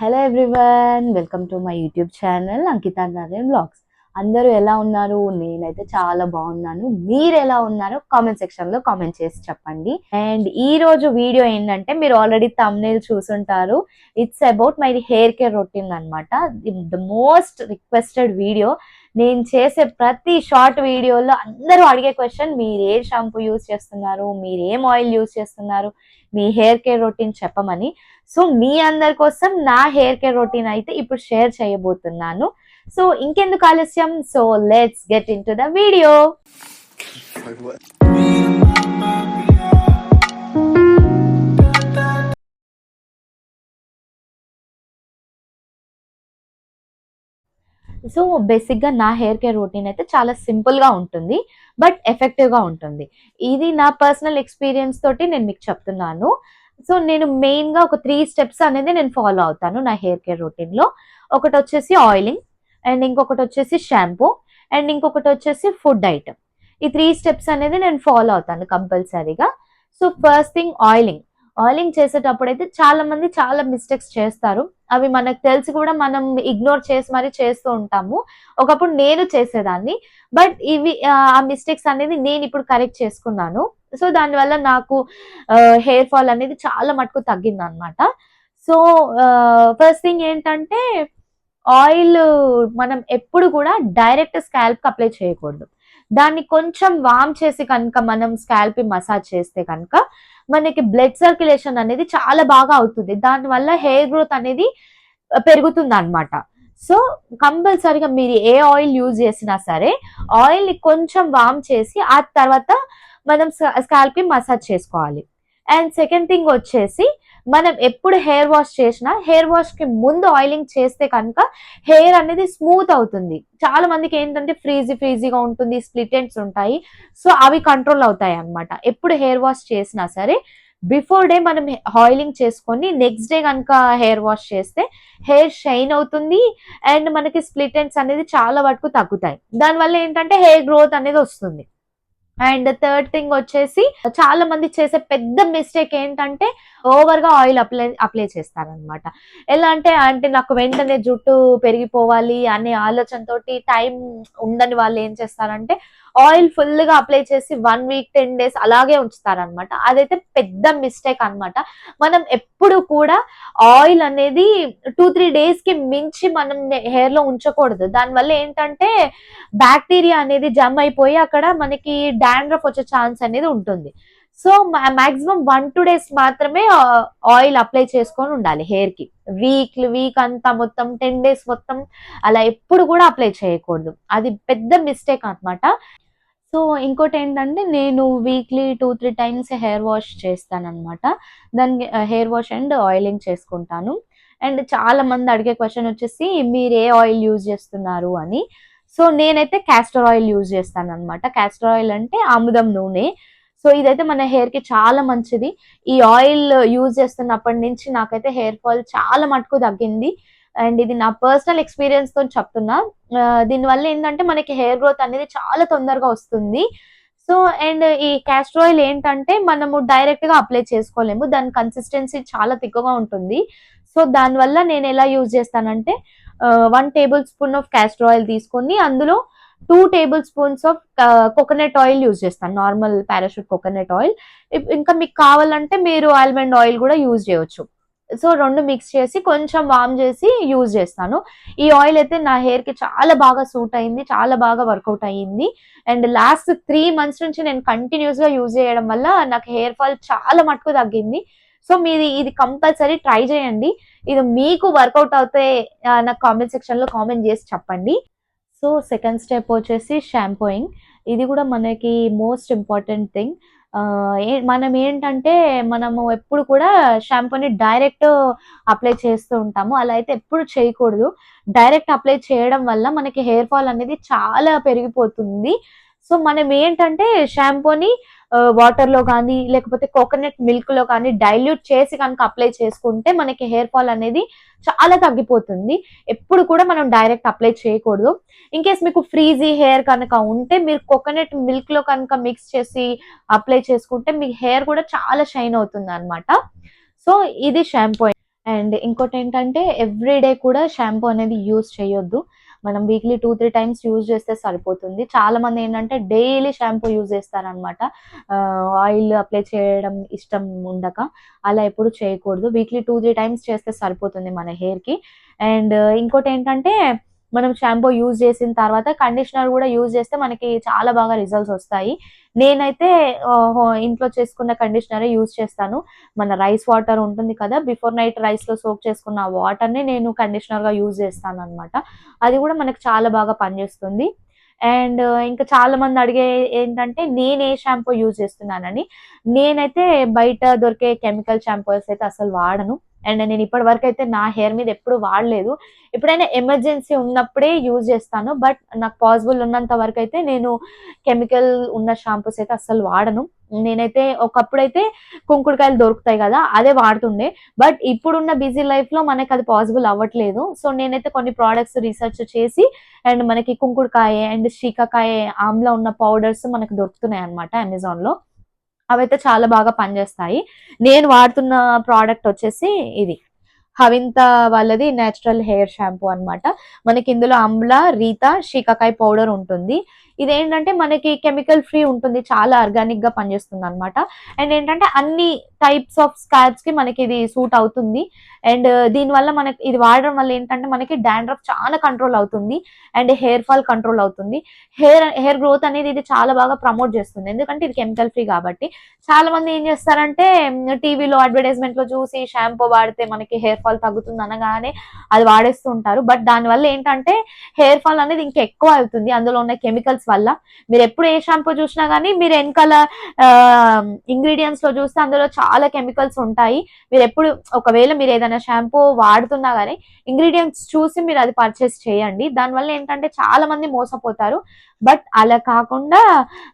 Hello everyone welcome to my YouTube channel Ankita Narayana vlogs అందరూ ఎలా ఉన్నారు? నేనైతే చాలా బాగున్నాను. మీరు ఎలా ఉన్నారో కామెంట్ సెక్షన్లో కామెంట్ చేసి చెప్పండి. అండ్ ఈ రోజు వీడియో ఏంటంటే మీరు ఆల్రెడీ తమ్నేల్ చూసుంటారు. It's about my hair care routine అనమాట ద మోస్ట్ రిక్వెస్టెడ్ వీడియో నేను చేసే ప్రతి షార్ట్ వీడియోలో అందరూ అడిగే క్వశ్చన్ మీరు ఏ షాంపూ యూస్ చేస్తున్నారు? మీరు ఏం ఆయిల్ యూస్ చేస్తున్నారు? మీ హెయిర్ కేర్ రొటీన్ చెప్పమని. సో మీ అందరి కోసం నా హెయిర్ కేర్ రొటీన్ అయితే ఇప్పుడు షేర్ చేయబోతున్నాను. సో ఇంకెందుకు ఆలస్యం? So let's get into the video so బేసిక్గా నా హెయిర్ కేర్ రొటీన్ అయితే చాలా సింపుల్గా ఉంటుంది బట్ ఎఫెక్టివ్గా ఉంటుంది. ఇది నా పర్సనల్ ఎక్స్పీరియన్స్ తోటి నేను మీకు చెప్తున్నాను. సో నేను మెయిన్గా ఒక త్రీ స్టెప్స్ అనేది నేను ఫాలో అవుతాను నా హెయిర్ కేర్ రొటీన్లో. ఒకటి వచ్చేసి ఆయిలింగ్ అండ్ ఇంకొకటి వచ్చేసి షాంపూ అండ్ ఇంకొకటి వచ్చేసి ఫుడ్ ఐటమ్ ఈ త్రీ స్టెప్స్ అనేది నేను ఫాలో అవుతాను కంపల్సరీగా. So first thing oiling. Oiling చేసేటప్పుడు అయితే చాలా మంది చాలా మిస్టేక్స్ చేస్తారు. అవి మనకు తెలిసి కూడా మనం ఇగ్నోర్ చేసి మరీ చేస్తూ ఉంటాము. ఒకప్పుడు నేను చేసేదాన్ని. బట్ ఇవి ఆ, మిస్టేక్స్ అనేది నేను ఇప్పుడు కరెక్ట్ చేసుకున్నాను. సో దానివల్ల నాకు హెయిర్ ఫాల్ అనేది చాలా మటుకు తగ్గింది అనమాట సో ఫస్ట్ థింగ్ ఏంటంటే ఆయిల్ మనం ఎప్పుడు కూడా డైరెక్ట్ స్కాల్ప్ అప్లై చేయకూడదు. దాన్ని కొంచెం వామ్ చేసి కనుక మనం స్కాల్ప్ మసాజ్ చేస్తే కనుక మనకి బ్లడ్ సర్క్యులేషన్ అనేది చాలా బాగా అవుతుంది. దానివల్ల హెయిర్ గ్రోత్ అనేది పెరుగుతుంది అనమాట సో కంపల్సరీగా మీరు ఏ ఆయిల్ యూజ్ చేసినా సరే ఆయిల్ని కొంచెం వామ్ చేసి ఆ తర్వాత మనం స్కాల్ప్ మసాజ్ చేసుకోవాలి. అండ్ సెకండ్ థింగ్ వచ్చేసి మనం ఎప్పుడు హెయిర్ వాష్ చేసినా హెయిర్ వాష్కి ముందు ఆయిలింగ్ చేస్తే కనుక హెయిర్ అనేది స్మూత్ అవుతుంది. చాలా మందికి ఏంటంటే ఫ్రీజీ ఫ్రీజీగా ఉంటుంది స్ప్లిట్ ఎండ్స్ ఉంటాయి. సో అవి కంట్రోల్ అవుతాయి అన్నమాట. ఎప్పుడు హెయిర్ వాష్ చేసినా సరే బిఫోర్ డే మనం ఆయిలింగ్ చేసుకొని నెక్స్ట్ డే కనుక హెయిర్ వాష్ చేస్తే హెయిర్ షైన్ అవుతుంది అండ్ మనకి స్ప్లిట్ ఎండ్స్ అనేది చాలా వరకు తగ్గుతాయి. దానివల్ల ఏంటంటే హెయిర్ గ్రోత్ అనేది వస్తుంది. అండ్ థర్డ్ థింగ్ వచ్చేసి చాలా మంది చేసే పెద్ద మిస్టేక్ ఏంటంటే ఓవర్గా ఆయిల్ అప్లై అప్లై చేస్తారనమాట ఎలా అంటే అంటే నాకు వెంటనే జుట్టు పెరిగిపోవాలి అనే ఆలోచనతోటి టైం ఉండని వాళ్ళు ఏం చేస్తారంటే ఆయిల్ ఫుల్గా అప్లై చేసి వన్ వీక్ టెన్ డేస్ అలాగే ఉంచుతారనమాట అదైతే పెద్ద మిస్టేక్ అన్నమాట. మనం ఎప్పుడు కూడా ఆయిల్ అనేది టూ త్రీ డేస్కి మించి మనం హెయిర్లో ఉంచకూడదు. దానివల్ల ఏంటంటే బ్యాక్టీరియా అనేది జమ్ అయిపోయి అక్కడ మనకి డాండ్రఫ్ వచ్చే ఛాన్స్ అనేది ఉంటుంది. So maximum one two days మాత్రమే ఆయిల్ అప్లై చేసుకొని ఉండాలి హెయిర్కి వీక్ వీక్ అంతా మొత్తం టెన్ డేస్ మొత్తం అలా ఎప్పుడు కూడా అప్లై చేయకూడదు. అది పెద్ద మిస్టేక్ అన్నమాట. సో ఇంకోటి ఏంటంటే నేను weekly two three times hair wash చేస్తానమాట దానికి హెయిర్ వాష్ అండ్ ఆయిలింగ్ చేసుకుంటాను. అండ్ చాలా మంది అడిగే క్వశ్చన్ వచ్చేసి మీరు ఏ ఆయిల్ యూజ్ చేస్తున్నారు? అని. సో నేనైతే క్యాస్టర్ ఆయిల్ యూజ్ చేస్తాను అనమాట క్యాస్టర్ ఆయిల్ అంటే ఆముదం నూనె. సో ఇదైతే మన హెయిర్కి చాలా మంచిది. ఈ ఆయిల్ యూజ్ చేస్తున్నప్పటి నుంచి నాకైతే హెయిర్ ఫాల్ చాలా మటుకు తగ్గింది. అండ్ ఇది నా పర్సనల్ ఎక్స్పీరియన్స్తో చెప్తున్నా. దీనివల్ల ఏంటంటే మనకి హెయిర్ గ్రోత్ అనేది చాలా తొందరగా వస్తుంది. సో అండ్ ఈ క్యాస్టర్ ఆయిల్ ఏంటంటే మనము డైరెక్ట్గా అప్లై చేసుకోలేము. దాని కన్సిస్టెన్సీ చాలా తిక్కుగా ఉంటుంది. సో దానివల్ల నేను ఎలా యూజ్ చేస్తానంటే one tablespoon of castor oil తీసుకొని అందులో two tablespoons of coconut oil use చేస్తాను. Normal Parachute coconut oil. ఇంకా మీకు కావాలంటే మీరు ఆల్మండ్ ఆయిల్ కూడా యూజ్ చేయొచ్చు. సో రెండు మిక్స్ చేసి కొంచెం వామ్ చేసి యూజ్ చేస్తాను. ఈ ఆయిల్ అయితే నా హెయిర్కి చాలా బాగా సూట్ అయింది చాలా బాగా వర్కౌట్ అయ్యింది అండ్ లాస్ట్ త్రీ మంత్స్ నుంచి నేను కంటిన్యూస్గా యూజ్ చేయడం వల్ల నాకు హెయిర్ ఫాల్ చాలా మటుకు తగ్గింది. సో మీది ఇది కంపల్సరీ ట్రై చేయండి. ఇది మీకు వర్కౌట్ అవుతే నాకు కామెంట్ సెక్షన్లో కామెంట్ చేసి చెప్పండి. సో సెకండ్ స్టెప్ వచ్చేసి షాంపూయింగ్. ఇది కూడా మనకి మోస్ట్ ఇంపార్టెంట్ థింగ్. మనం ఏంటంటే మనము ఎప్పుడు కూడా షాంపూని డైరెక్ట్ అప్లై చేస్తూ ఉంటాము. అలా అయితే ఎప్పుడు చేయకూడదు. డైరెక్ట్ అప్లై చేయడం వల్ల మనకి హెయిర్ ఫాల్ అనేది చాలా పెరిగిపోతుంది. సో మనం ఏంటంటే షాంపూని వాటర్లో కానీ లేకపోతే కోకోనట్ మిల్క్లో కానీ డైల్యూట్ చేసి కనుక అప్లై చేసుకుంటే మనకి హెయిర్ ఫాల్ అనేది చాలా తగ్గిపోతుంది. ఎప్పుడు కూడా మనం డైరెక్ట్ అప్లై చేయకూడదు. ఇన్ కేస్ మీకు ఫ్రీజీ హెయిర్ కనుక ఉంటే మీరు కోకోనట్ మిల్క్లో కనుక మిక్స్ చేసి అప్లై చేసుకుంటే మీ హెయిర్ కూడా చాలా షైన్ అవుతుంది అనమాట సో ఇది షాంపూ అండ్ ఇంకోటి ఏంటంటే ఎవ్రీడే కూడా షాంపూ అనేది యూజ్ చేయొద్దు. మనం weekly two three times use చేస్తే సరిపోతుంది. చాలా మంది ఏంటంటే డైలీ షాంపూ యూజ్ చేస్తారనమాట ఆయిల్ అప్లై చేయడం ఇష్టం ఉండక అలా ఎప్పుడు చేయకూడదు. వీక్లీ టూ త్రీ టైమ్స్ చేస్తే సరిపోతుంది మన హెయిర్కి అండ్ ఇంకోటి ఏంటంటే మనం షాంపూ యూజ్ చేసిన తర్వాత కండిషనర్ కూడా యూజ్ చేస్తే మనకి చాలా బాగా రిజల్ట్స్ వస్తాయి. నేనైతే ఇంట్లో చేసుకున్న కండిషనరే యూజ్ చేస్తాను. మన రైస్ వాటర్ ఉంటుంది కదా బిఫోర్ నైట్ రైస్లో సోక్ చేసుకున్న వాటర్ని వాటర్ నేను కండిషనర్గా యూజ్ చేస్తాను అనమాట అది కూడా మనకు చాలా బాగా పనిచేస్తుంది. అండ్ ఇంకా చాలా మంది అడిగే ఏంటంటే నేను ఏ షాంపూ యూజ్ చేస్తున్నానని. నేనైతే బయట దొరికే కెమికల్ షాంపూస్ అయితే అసలు వాడను. అండ్ నేను ఇప్పటి వరకు అయితే నా హెయిర్ మీద ఎప్పుడు వాడలేదు. ఎప్పుడైనా ఎమర్జెన్సీ ఉన్నప్పుడే యూజ్ చేస్తాను. బట్ నాకు పాసిబుల్ ఉన్నంత వరకు అయితే నేను కెమికల్ ఉన్న షాంపూస్ అయితే అస్సలు వాడను. నేనైతే ఒకప్పుడైతే కుంకుడుకాయలు దొరుకుతాయి కదా అదే వాడుతుండే. బట్ ఇప్పుడున్న బిజీ లైఫ్లో మనకి అది పాసిబుల్ అవ్వట్లేదు. సో నేనైతే కొన్ని ప్రోడక్ట్స్ రీసెర్చ్ చేసి అండ్ మనకి కుంకుడుకాయ అండ్ శీకాకాయ ఆమ్లా ఉన్న పౌడర్స్ మనకు దొరుకుతున్నాయి అనమాట అమెజాన్లో. అవైతే చాలా బాగా పనిచేస్తాయి. నేను వాడుతున్న ప్రోడక్ట్ వచ్చేసి ఇది. హవింత వాళ్ళది నేచురల్ హెయిర్ షాంపూ అన్నమాట. మనకి ఇందులో అంబ్లా రీత శీకాకాయ పౌడర్ ఉంటుంది. ఇదేంటంటే మనకి కెమికల్ ఫ్రీ ఉంటుంది చాలా ఆర్గానిక్గా పనిచేస్తుంది అనమాట అండ్ ఏంటంటే అన్ని టైప్స్ ఆఫ్ స్కాల్ప్స్కి మనకి ఇది సూట్ అవుతుంది. అండ్ uh, దీని వల్ల మనకి ఇది వాడడం వల్ల ఏంటంటే మనకి డాండ్రఫ్ చాలా కంట్రోల్ అవుతుంది. అండ్ హెయిర్ ఫాల్ కంట్రోల్ అవుతుంది. హెయిర్ హెయిర్ గ్రోత్ అనేది ఇది చాలా బాగా ప్రమోట్ చేస్తుంది. ఎందుకంటే ఇది కెమికల్ ఫ్రీ కాబట్టి. చాలా మంది ఏం చేస్తారంటే టీవీలో అడ్వర్టైజ్మెంట్లో చూసి షాంపూ వాడితే మనకి హెయిర్ ఫాల్ తగ్గుతుంది అనగానే అది వాడేస్తూ ఉంటారు. బట్ దానివల్ల ఏంటంటే హెయిర్ ఫాల్ అనేది ఇంకా ఎక్కువ అవుతుంది. అందులో ఉన్న కెమికల్స్ వల్ల. మీరు ఎప్పుడు ఏ షాంపూ చూసినా కానీ మీరు వెనకాల ఇంగ్రీడియంట్స్లో చూస్తే అందులో చాలా కెమికల్స్ ఉంటాయి. మీరు ఎప్పుడు ఒకవేళ మీరు ఏదైనా షాంపూ వాడుతున్నా కానీ ఇంగ్రీడియంట్స్ చూసి మీరు అది పర్చేస్ చేయండి. దానివల్ల ఏంటంటే చాలా మంది మోసపోతారు. బట్ అలా కాకుండా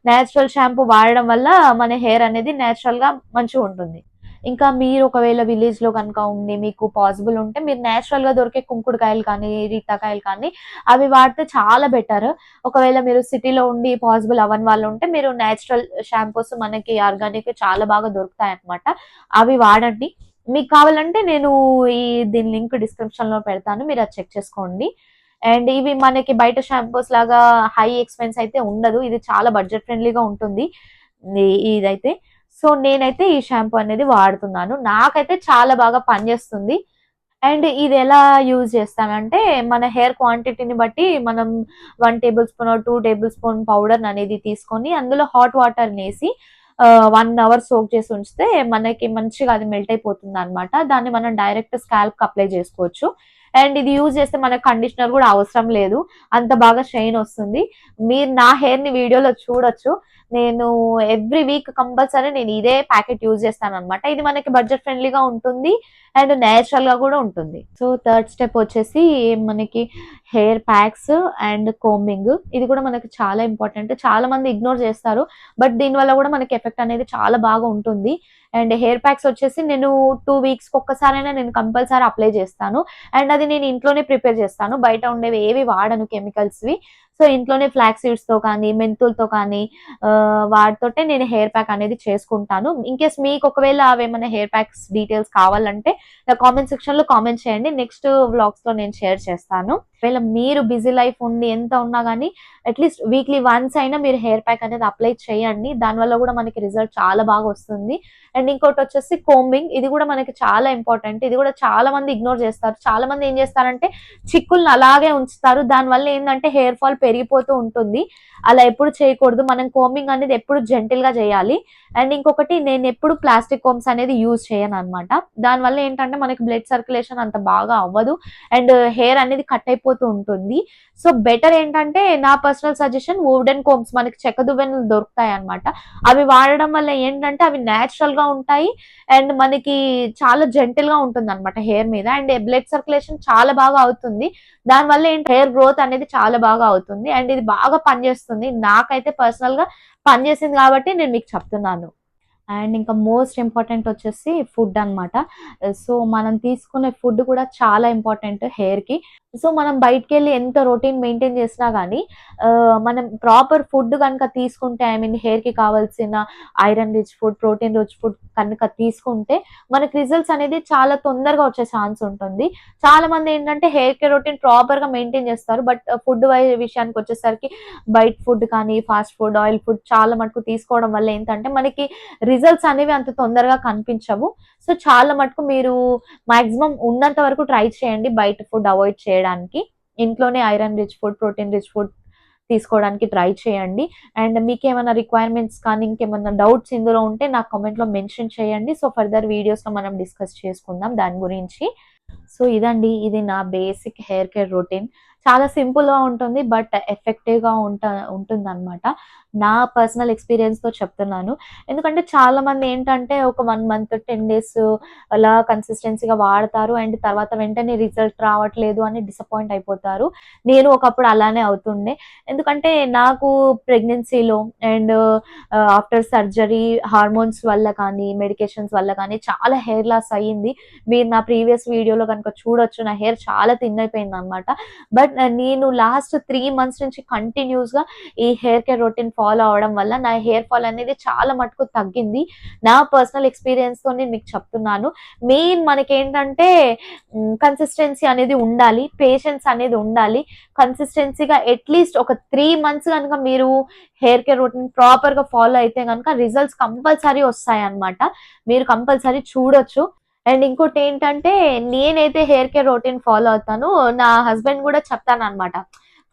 నేచురల్ షాంపూ వాడడం వల్ల మన హెయిర్ అనేది నేచురల్గా మంచిగా ఉంటుంది. ఇంకా మీరు ఒకవేళ విలేజ్లో కనుక ఉండి మీకు పాసిబుల్ ఉంటే మీరు నేచురల్గా దొరికే కుంకుడుకాయలు కానీ రీతాకాయలు కానీ అవి వాడితే చాలా బెటర్ ఒకవేళ మీరు సిటీలో ఉండి పాసిబుల్ అవ్వని వాళ్ళు ఉంటే మీరు నేచురల్ షాంపూస్ మనకి ఆర్గానిక్ చాలా బాగా దొరుకుతాయి అన్నమాట అవి వాడండి. మీకు కావాలంటే నేను ఈ దీని లింక్ డిస్క్రిప్షన్లో పెడతాను. మీరు అది చెక్ చేసుకోండి. అండ్ ఇవి మనకి బయట షాంపూస్ లాగా హై ఎక్స్పెన్స్ అయితే ఉండదు. ఇది చాలా బడ్జెట్ ఫ్రెండ్లీగా ఉంటుంది. ఇదైతే. సో నేనైతే ఈ షాంపూ అనేది వాడుతున్నాను. నాకైతే చాలా బాగా పనిచేస్తుంది. అండ్ ఇది ఎలా యూజ్ చేస్తామంటే మన హెయిర్ క్వాంటిటీని బట్టి మనం one tablespoon two tablespoon powder అనేది తీసుకొని అందులో హాట్ వాటర్ వేసి వన్ అవర్ సోక్ చేసి ఉంచితే మనకి మంచిగా అది మెల్ట్ అయిపోతుంది అనమాట దాన్ని మనం డైరెక్ట్ స్కాల్ప్ అప్లై చేసుకోవచ్చు. అండ్ ఇది యూజ్ చేస్తే మనకు కండిషనర్ కూడా అవసరం లేదు. అంత బాగా షైన్ వస్తుంది. మీరు నా హెయిర్ని వీడియోలో చూడొచ్చు. నేను ఎవ్రీ వీక్ కంపల్సరీ నేను ఇదే ప్యాకెట్ యూజ్ చేస్తాను అనమాట ఇది మనకి బడ్జెట్ ఫ్రెండ్లీగా ఉంటుంది అండ్ నేచురల్గా కూడా ఉంటుంది. సో థర్డ్ స్టెప్ వచ్చేసి మనకి హెయిర్ ప్యాక్స్ అండ్ కోంబింగ్ ఇది కూడా మనకి చాలా ఇంపార్టెంట్ చాలా మంది ఇగ్నోర్ చేస్తారు. బట్ దీని వల్ల కూడా మనకి ఎఫెక్ట్ అనేది చాలా బాగా ఉంటుంది. అండ్ హెయిర్ ప్యాక్స్ వచ్చేసి నేను టూ వీక్స్ ఒక్కసారైనా నేను కంపల్సరీ అప్లై చేస్తాను. అండ్ అది నేను ఇంట్లోనే ప్రిపేర్ చేస్తాను. బయట ఉండేవి ఏవి వాడను కెమికల్స్వి. వి సో ఇంట్లోనే ఫ్లాక్ సీడ్స్తో కానీ మెంతులతో కానీ వాటితోటే నేను హెయిర్ ప్యాక్ అనేది చేసుకుంటాను. ఇన్కేస్ మీకు ఒకవేళ అవేమైనా హెయిర్ ప్యాక్స్ డీటెయిల్స్ కావాలంటే నా కామెంట్ సెక్షన్లో కామెంట్ చేయండి. నెక్స్ట్ వ్లాగ్స్లో నేను షేర్ చేస్తాను. ఒకవేళ మీరు బిజీ లైఫ్ ఉండి ఎంత ఉన్నా కానీ అట్లీస్ట్ వీక్లీ వన్స్ అయినా మీరు హెయిర్ ప్యాక్ అనేది అప్లై చేయండి. దానివల్ల కూడా మనకి రిజల్ట్ చాలా బాగా వస్తుంది. అండ్ ఇంకోటి వచ్చేసి కోంబింగ్ ఇది కూడా మనకి చాలా ఇంపార్టెంట్ ఇది కూడా చాలా మంది ఇగ్నోర్ చేస్తారు. చాలా మంది ఏం చేస్తారంటే చిక్కుల్ని అలాగే ఉంచుతారు. దానివల్ల ఏంటంటే హెయిర్ ఫాల్ పెరిగిపోతూ ఉంటుంది. అలా ఎప్పుడు చేయకూడదు. మనం కోమింగ్ అనేది ఎప్పుడు జెంటిల్గా చేయాలి. అండ్ ఇంకొకటి నేను ఎప్పుడు ప్లాస్టిక్ కోమ్స్ అనేది యూజ్ చేయను అనమాట దానివల్ల ఏంటంటే మనకి బ్లడ్ సర్క్యులేషన్ అంత బాగా అవ్వదు. అండ్ హెయిర్ అనేది కట్ అయిపోతూ ఉంటుంది. సో బెటర్ ఏంటంటే నా పర్సనల్ సజెషన్ వుడెన్ కోమ్స్ మనకి చెక్క దువ్వెనలు దొరుకుతాయి అనమాట అవి వాడడం వల్ల ఏంటంటే అవి న్యాచురల్గా ఉంటాయి. అండ్ మనకి చాలా జెంటిల్గా ఉంటుంది అనమాట హెయిర్ మీద. అండ్ బ్లడ్ సర్క్యులేషన్ చాలా బాగా అవుతుంది. దానివల్ల ఏంటి హెయిర్ గ్రోత్ అనేది చాలా బాగా అవుతుంది. అండ్ ఇది బాగా పనిచేస్తుంది. నాకైతే పర్సనల్గా పనిచేసింది కాబట్టి నేను మీకు చెప్తున్నాను. అండ్ ఇంకా మోస్ట్ ఇంపార్టెంట్ వచ్చేసి ఫుడ్ అన్నమాట. సో మనం తీసుకునే ఫుడ్ కూడా చాలా ఇంపార్టెంట్ హెయిర్కి. సో మనం బయటకు వెళ్ళి ఎంత రొటీన్ మెయింటైన్ చేసినా కానీ మనం ప్రాపర్ ఫుడ్ కనుక తీసుకుంటే ఐ మీన్ హెయిర్కి కావాల్సిన iron rich food protein rich food కనుక తీసుకుంటే మనకి రిజల్ట్స్ అనేది చాలా తొందరగా వచ్చే ఛాన్స్ ఉంటుంది. చాలా మంది ఏంటంటే హెయిర్ కేర్ రొటీన్ ప్రాపర్గా మెయింటైన్ చేస్తారు బట్ ఫుడ్ విషయానికి వచ్చేసరికి బయట ఫుడ్ కానీ ఫాస్ట్ ఫుడ్ ఆయిల్ ఫుడ్ చాలా మటుకు తీసుకోవడం వల్ల ఏంటంటే మనకి రిజల్ట్స్ అనేవి అంత తొందరగా కనిపించవు. సో చాలా మటుకు మీరు మాక్సిమం ఉన్నంత వరకు ట్రై చేయండి బయట ఫుడ్ అవాయిడ్ చేయడానికి. ఇంట్లోనే iron rich food protein rich food తీసుకోవడానికి ట్రై చేయండి. అండ్ మీకు ఏమైనా రిక్వైర్మెంట్స్ కానీ ఇంకేమైనా డౌట్స్ ఇందులో ఉంటే నా కామెంట్లో మెన్షన్ చేయండి. సో ఫర్దర్ వీడియోస్లో మనం డిస్కస్ చేసుకుందాం దాని గురించి. సో ఇదండి. ఇది నా బేసిక్ హెయిర్ కేర్ రొటీన్ చాలా సింపుల్గా ఉంటుంది బట్ ఎఫెక్టివ్గా ఉంట ఉంటుంది అనమాట నా పర్సనల్ ఎక్స్పీరియన్స్తో చెప్తున్నాను. ఎందుకంటే చాలా మంది ఏంటంటే ఒక వన్ మంత్ టెన్ డేస్ అలా కన్సిస్టెన్సీగా వాడతారు అండ్ తర్వాత వెంటనే రిజల్ట్ రావట్లేదు అని డిసప్పాయింట్ అయిపోతారు. నేను ఒకప్పుడు అలానే అవుతుండే. ఎందుకంటే నాకు ప్రెగ్నెన్సీలో అండ్ ఆఫ్టర్ సర్జరీ హార్మోన్స్ వల్ల కానీ మెడికేషన్స్ వల్ల కానీ చాలా హెయిర్ లాస్ అయ్యింది. మీరు నా ప్రీవియస్ వీడియోలో కనుక చూడొచ్చు నా హెయిర్ చాలా థిన్ అయిపోయింది అనమాట బట్ నేను లాస్ట్ త్రీ మంత్స్ నుంచి కంటిన్యూస్గా ఈ hair care routine follow follow అవడం వల్ల నా హెయిర్ ఫాల్ అనేది చాలా మటుకు తగ్గింది. నా పర్సనల్ ఎక్స్పీరియన్స్తో నేను మీకు చెప్తున్నాను. మెయిన్ మనకేంటంటే కన్సిస్టెన్సీ అనేది ఉండాలి పేషెన్స్ అనేది ఉండాలి. కన్సిస్టెన్సీగా అట్లీస్ట్ ఒక త్రీ మంత్స్ కనుక మీరు హెయిర్ కేర్ రొటీన్ ప్రాపర్గా ఫాలో అయితే కనుక రిజల్ట్స్ కంపల్సరీ వస్తాయి అన్నమాట మీరు కంపల్సరీ చూడొచ్చు. అండ్ ఇంకోటి ఏంటంటే నేనైతే హెయిర్ కేర్ రొటీన్ ఫాలో అవుతాను. నా హస్బెండ్ కూడా చెప్తాను అనమాట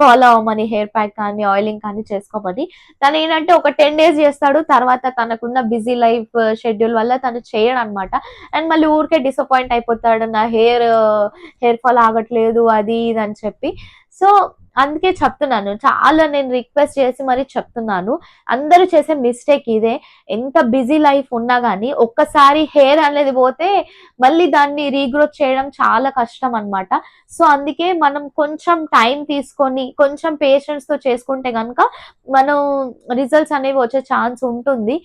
ఫాలో అవ్వమని హెయిర్ ప్యాక్ కానీ ఆయిలింగ్ కానీ చేసుకోమని. తను ఏంటంటే ఒక టెన్ డేస్ చేస్తాడు తర్వాత తనకున్న బిజీ లైఫ్ షెడ్యూల్ వల్ల తను చేయడు అనమాట అండ్ మళ్ళీ ఊరికే డిసప్పాయింట్ అయిపోతాడు నా హెయిర్ హెయిర్ ఫాల్ ఆగట్లేదు అది ఇది అని చెప్పి. సో అందుకే చెప్తున్నాను చాలా నేను రిక్వెస్ట్ చేసి మరి చెప్తున్నాను. అందరూ చేసే మిస్టేక్ ఇదే. ఎంత బిజీ లైఫ్ ఉన్నా కానీ ఒక్కసారి హెయిర్ అనేది పోతే మళ్ళీ దాన్ని రీగ్రోత్ చేయడం చాలా కష్టం అన్నమాట. సో అందుకే మనం కొంచెం టైం తీసుకొని కొంచెం పేషెన్స్తో చేసుకుంటే కనుక మనం రిజల్ట్స్ అనేవి వచ్చే ఛాన్స్ ఉంటుంది.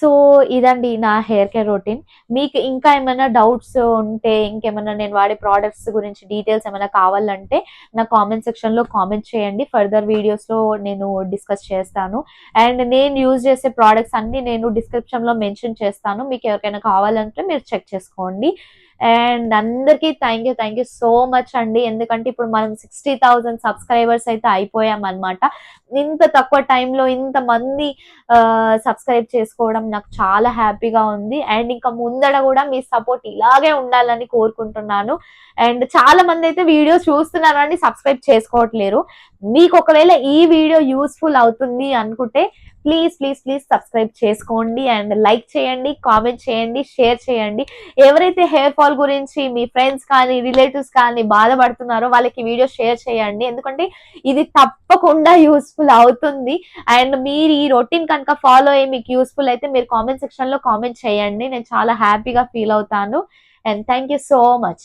సో ఇదండి నా హెయిర్ కేర్ రొటీన్ మీకు ఇంకా ఏమైనా డౌట్స్ ఉంటే ఇంకేమైనా నేను వాడే ప్రోడక్ట్స్ గురించి డీటెయిల్స్ ఏమైనా కావాలంటే నా కామెంట్ సెక్షన్లో కామెంట్ చేయండి. ఫర్దర్ వీడియోస్లో నేను డిస్కస్ చేస్తాను. అండ్ నేను యూజ్ చేసే ప్రోడక్ట్స్ అన్ని నేను డిస్క్రిప్షన్లో మెన్షన్ చేస్తాను. మీకు ఎవరికైనా కావాలంటే మీరు చెక్ చేసుకోండి. అండ్ అందరికీ thank you thank you so much అండి. ఎందుకంటే ఇప్పుడు మనం సిక్స్టీ థౌజండ్ సబ్స్క్రైబర్స్ అయితే అయిపోయాం అనమాట ఇంత తక్కువ టైంలో ఇంత మంది సబ్స్క్రైబ్ చేసుకోవడం నాకు చాలా హ్యాపీగా ఉంది. అండ్ ఇంకా ముందడ కూడా మీ సపోర్ట్ ఇలాగే ఉండాలని కోరుకుంటున్నాను. అండ్ చాలా మంది అయితే వీడియోస్ చూస్తున్నారు సబ్స్క్రైబ్ చేసుకోవట్లేరు. మీకు ఒకవేళ ఈ వీడియో యూస్ఫుల్ అవుతుంది అనుకుంటే ప్లీజ్ ప్లీజ్ ప్లీజ్ సబ్స్క్రైబ్ చేసుకోండి అండ్ లైక్ చేయండి కామెంట్ చేయండి షేర్ చేయండి. ఎవరైతే హెయిర్ ఫాల్ గురించి మీ ఫ్రెండ్స్ కానీ రిలేటివ్స్ కానీ బాధపడుతున్నారో వాళ్ళకి వీడియో షేర్ చేయండి. ఎందుకంటే ఇది తప్పకుండా యూస్ఫుల్ అవుతుంది. అండ్ మీరు ఈ రొటీన్ కనుక ఫాలో అయ్యి మీకు యూస్ఫుల్ అయితే మీరు కామెంట్ సెక్షన్లో కామెంట్ చేయండి. నేను చాలా హ్యాపీగా ఫీల్ అవుతాను. And thank you so much